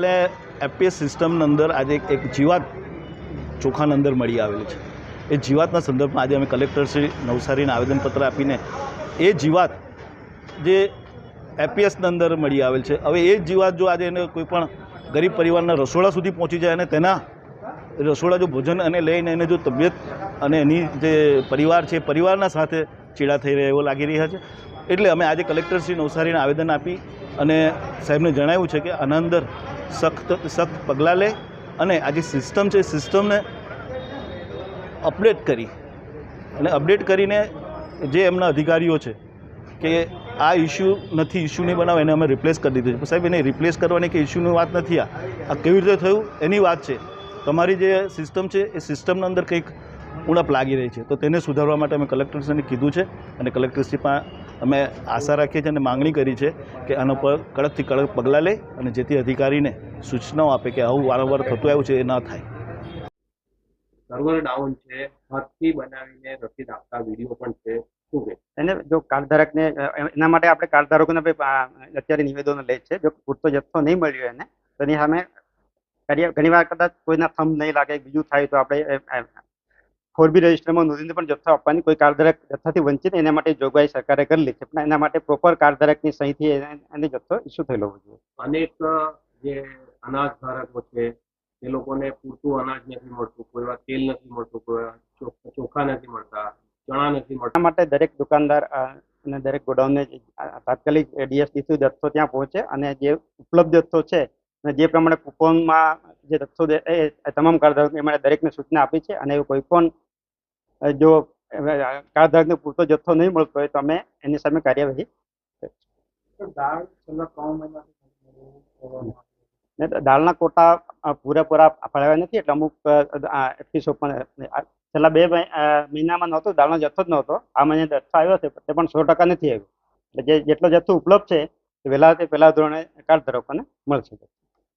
એટલે એપીએસ સિસ્ટમની અંદર આજે એક- જીવાત ચોખાની અંદર મળી આવેલી છે. એ જીવાતના સંદર્ભમાં આજે અમે કલેક્ટર શ્રી નવસારીને આવેદનપત્ર આપીને એ જીવાત જે એપીએસની અંદર મળી આવેલ છે. હવે એ જીવાત જો આજે એને કોઈપણ ગરીબ પરિવારના રસોડા સુધી પહોંચી જાય અને તેના રસોડા જો ભોજન અને લઈને એને જો તબિયત અને એની જે પરિવાર છે પરિવારના સાથે ચીડા થઈ રહ્યા એવો લાગી રહ્યા છે. એટલે અમે આજે કલેક્ટર શ્રી નવસારીને આવેદન આપી અને સાહેબને જણાવ્યું છે કે આના અંદર સખ્ત સખ્ત પગલાં લે અને આ જે સિસ્ટમ છે એ સિસ્ટમને અપડેટ કરી અને અપડેટ કરીને જે એમના અધિકારીઓ છે કે આ ઇસ્યુ નથી ઇસ્યુ નહીં બનાવે, એને અમે રિપ્લેસ કરી દીધું છે. સાહેબ, એને રિપ્લેસ કરવાની કે ઇસ્યુની વાત નથી આ. આ કેવી રીતે થયું એની વાત છે. તમારી જે સિસ્ટમ છે એ સિસ્ટમના અંદર કંઈક ઉણપ લાગી રહી છે. તો તેને સુધારવા માટે અમે કલેક્ટરશ્રીને કીધું છે અને કલેક્ટરશ્રી પાસે અમે આશા રાખીએ છીએ અને માંગણી કરી છે કે આના પર કડકથી કડક પગલાં લે અને જેથી અધિકારીને સૂચનાઓ આપે કે આવું વારંવાર થતું આવ્યું છે એ ન થાય. સર્વર ડાઉન છે હાથથી બનાવીને રસીદ આપતા વીડિયો પણ છે. એને જો કાર્ડધારકને એના માટે આપણે કાર્ડધારકોને અત્યારે નિવેદનો લે છે. જો પૂરતો જથ્થો નહીં મળ્યો એને તો એની સામે ઘણી વાર કદાચ કોઈના થંભ નહીં લાગે બીજું થાય તો આપણે ફોર બી રજિસ્ટરમાં નોંધીને પણ જથ્થો આપવાની કોઈ કારધારક જથ્થાથી વંચિત એના માટે જોગવાઈ સરકારે કરેલી છે. પણ એના માટે પ્રોપર કારધારકની સહીથી એને જથ્થો ઇસ્યુ થયેલો હોવો જોઈએ અનેક જે અનાજ ધારકો છે એ લોકોને પૂરતું અનાજ નથી મળતું કોઈ વાર તેલ નથી મળતું કોઈ વાર ચોખા નથી મળતા ચણા નથી મળતા. માટે દરેક દુકાનદાર અને દરેક ગોડાઉનને તાત્કાલિક ડીએસડીસી જથ્થો ત્યાં પહોંચે અને જે ઉપલબ્ધ જથ્થો છે અને જે પ્રમાણે કૂપનમાં જે જથ્થો એ તમામ કારધારકો એ દરેકને સૂચના આપી છે અને કોઈ પણ જો કારધારકને પૂરતો જથ્થો નહીં મળતો હોય તો અમે એની સામે કાર્યવાહી દાળના કોટા પૂરેપૂરા ફાળવ્યા નથી એટલે અમુક એફીસો પણ છેલ્લા બે મહિનામાં નહોતો દાળનો જથ્થો જ નહોતો. આ મહિને જથ્થો આવ્યો છે તે પણ સો ટકા નથી આવ્યો. એટલે જે જેટલો જથ્થો ઉપલબ્ધ છે તે વહેલા તે પહેલા ધોરણે કાર્ડ ધારકોને મળશે